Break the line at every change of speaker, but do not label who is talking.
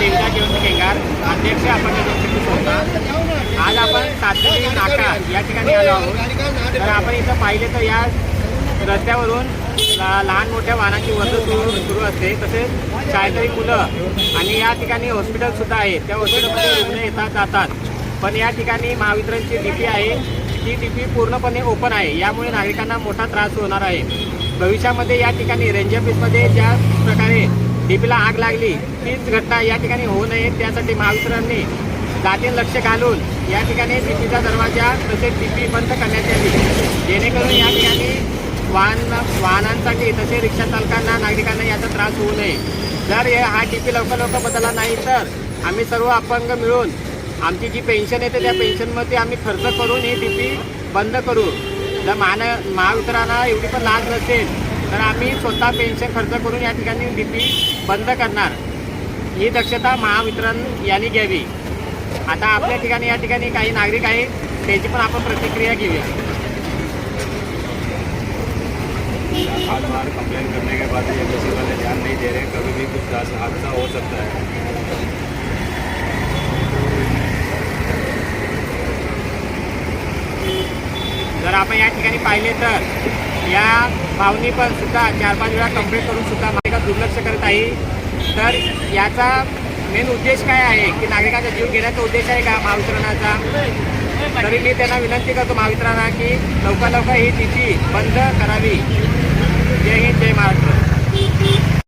देवदास जयवंत केंगार अध्यक्ष आपण आज आपण सातवी नाका या ठिकाणी आलो आहोत. तर आपण इथं पाहिले तर या रस्त्यावरून लहान मोठ्या वाहनांची वर्दळ सुरू सुरू असते. तसेच शाळेतरी मुलं आणि या ठिकाणी हॉस्पिटल सुद्धा आहे. त्या हॉस्पिटलमध्ये रुग्ण येतात जातात. पण या ठिकाणी महावितरणची डीपी आहे. ती डीपी पूर्णपणे ओपन आहे. यामुळे नागरिकांना मोठा त्रास होणार आहे. भविष्यामध्ये या ठिकाणी रेंजर पीसमध्ये ज्या प्रकारे डीपीला आग लागली. तीच घटना या ठिकाणी होऊ नये त्यासाठी महावितरणने जातीन लक्ष घालून या ठिकाणी डीपीचा दरवाजा तसेच डीपी बंद करण्यात यावी. जेणेकरून या ठिकाणी वाहन वाहनांसाठी तसे रिक्षा चालकांना नागरिकांना याचा त्रास होऊ नये. जर हा डीपी लवकर लवकर बदलला नाही तर आम्ही सर्व अपंग मिळून आमची जी पेन्शन येते त्या पेन्शनमध्ये आम्ही खर्च करून ही डीपी बंद करू. जर महान महावितरणा एवढी पण लाज नसेल तर आम्ही स्वतः पेन्शन खर्च करून या ठिकाणी डीपी बंद करणार. ही दक्षता महावितरण यांनी घ्यावी. आता आपल्या ठिकाणी या ठिकाणी काही नागरिक आहेत त्याची पण आपण प्रतिक्रिया घेऊया.
बार बार कंप्लेन करने के बाद ये किसी वाले ध्यान नहीं दे रहे कभी भी कुछ हादसा हो सकता है।
जर आपण या ठिकाणी पाहिले तर या भावनी पण सुद्धा चार पाच वेळा कंप्लेंट करून सुद्धा नागरिकात दुर्लक्ष करत आहे. तर याचा मेन उद्देश काय आहे की नागरिकांचा जीव घेण्याचा उद्देश आहे का महावितरणाचा? तरी मी त्यांना विनंती करतो महावितरणा की लवकर लवकर ही तिची बंद करावी. जय हिंद जय महाराष्ट्र.